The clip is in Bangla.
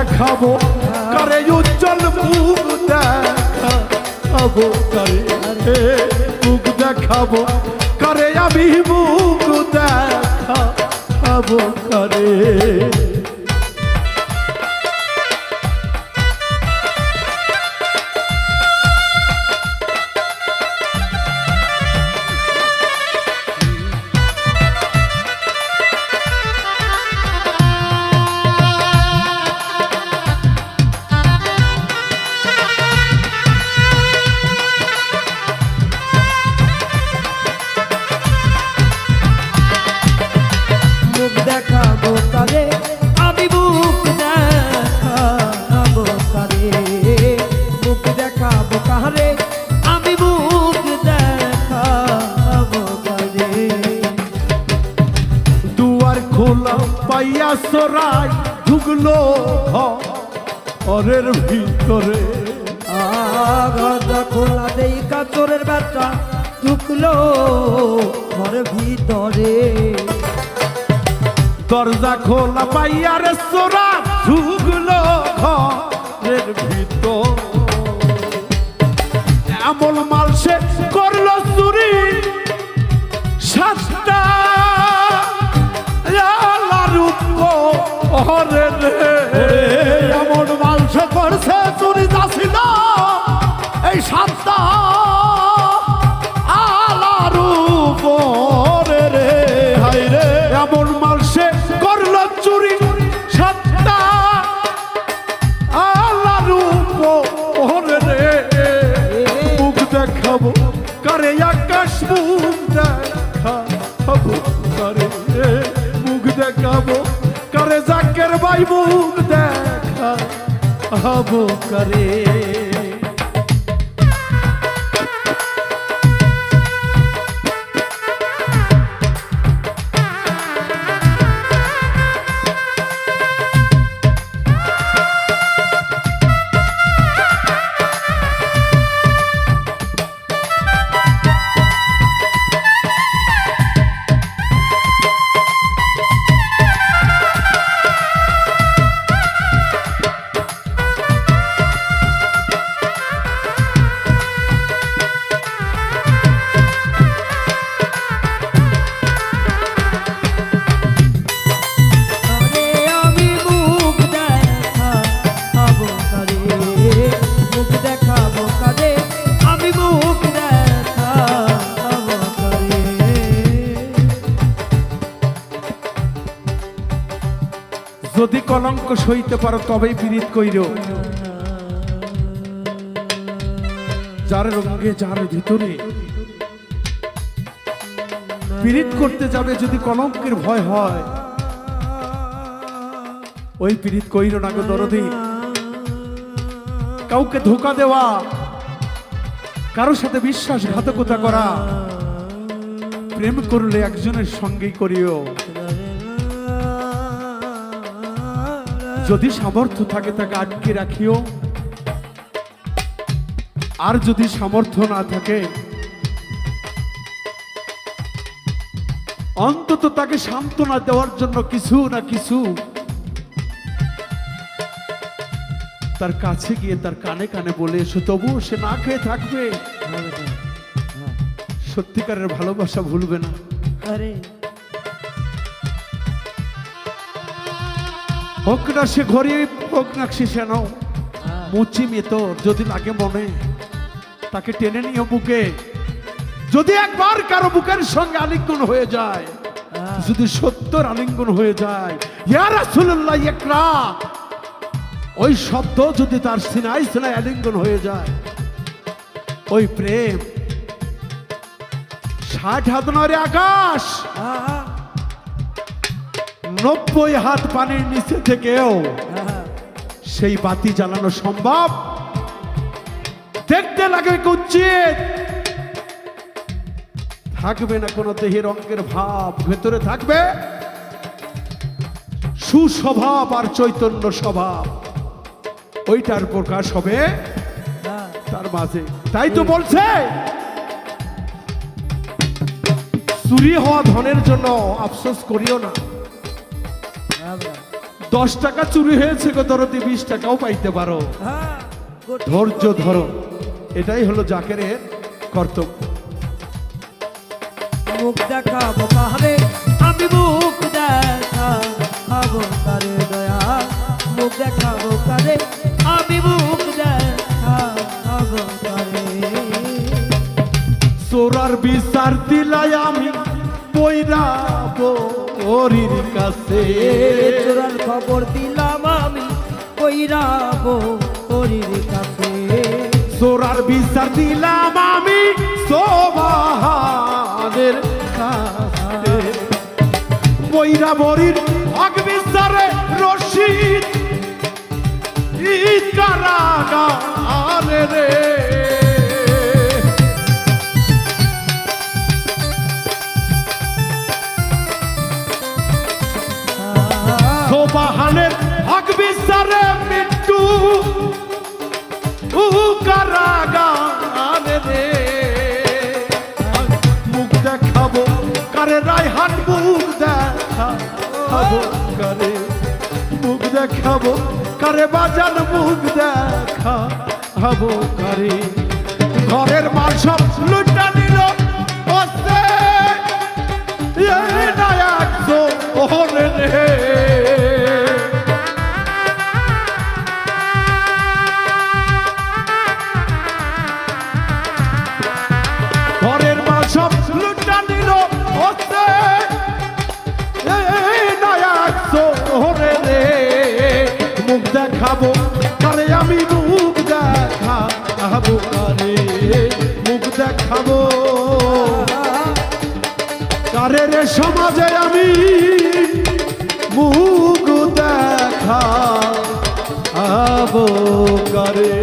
দেখাবো করে উজ্জ্বল মুখ দেখাবো করে মুখ দেখাবো করে আমি মুখ দেখাবো করে সরাই ঢুকলো ঘরের ভিতরে খোলা দেই কাচরের ব্যাটা ঢুকলো ঘর ভিতরে। দরজা খোলা পাইয়া রে সোরা ঢুকলো ঘরের ভিতর। এমন মাল হরে রে। এমন মাল সে করছে, চুরি যাছিল এই সাতটা আলার উপরে রে। হাই রে। এমন মাল সে করল, চুরি সাতটা আলার উপরে রে। মুখ দেখাবো, করে আকাশ মুখ দেখাবো, করে মুখ দেখাবো করে জাকের ভাই মুখ হব করে। কলঙ্ক সইতে পারো, তবেই পীড়িত কইর। যার রঙ্গে যার ভিতরে। পীড়িত করতে যাবে যদি কলঙ্কের ভয় হয়। ওই পীড়িত কইর না গো দরদি। কাউকে ধোকা দেওয়া কারোর সাথে বিশ্বাসঘাতকতা করা, প্রেম করলে একজনের সঙ্গেই করিও। যদি সামর্থ্য থাকে তাকে আটকে রাখিও। আর যদি সামর্থ্য না থাকে অন্তত তাকে সান্ত্বনা দেওয়ার জন্য কিছু না কিছু তার কাছে গিয়ে তার কানে কানে বলে এসো তবুও সে না খেয়ে থাকবে। সত্যিকারের ভালোবাসা ভুলবে না। আরে। হোক না সে গরিব হোক না সে সেন। মুচি মেত যদি লাগে মনে তাকে টেনে নিয়ে বুকে। যদি একবার কারও বুকের সঙ্গে আলিঙ্গন হয়ে যায় যদি সত্যর আলিঙ্গন হয়ে যায় ইয়া রাসূলুল্লাহ একরা ওই শব্দ যদি তার সিনাই সিনাই আলিঙ্গন হয়ে যায় ওই প্রেম। ষাট হাত নয় আকাশ। আহা, নব্বই হাত পানির নিচে থেকেও সেই বাতি জ্বালানো সম্ভব? দেখতে লাগে কুচ্ছিত থাকবে না কোনো দেহের অঙ্গের ভাব, ভেতরে থাকবে সুস্বভাব আর চৈতন্য স্বভাব। ওইটার প্রকাশ হবে তার মাঝে। তাই তো বলছে, চুরি হওয়া ধনের জন্য আফসোস করিও না। দশ টাকা চুরি হয়েছে গো ধরতে বিশ টাকাও পাইতে পারো। ধৈর্য ধরো এটাই হলো জাকেরের কর্তব্য। মুখ দেখাবো আমি মুখ দেখাবো কারে দয়া। মুখ দেখাবো কারে আমি মুখ দেখাবো কারে। সোরার বিচার পৈরাবো ওরির কাছে। চোরার খবর দিলাম আমি কইরাবো হরির কাছে। সোরার বিচার দিলাম আমি সোবাহানের কাছে। পৈরা বরির হক বিচারে রশিদ। কারাগারে রে। বিচারে মৃত্যু কারাগারে রে মুখ দেখাবো কারে রায়হান মুখ দেখাবো কারে মুখ দেখাবো কারে বাজান মুখ দেখাবো কারে ঘরের মাল সব লুটা খাব কারে রে সমাজে আমি মুখ দেখা আবো কারে।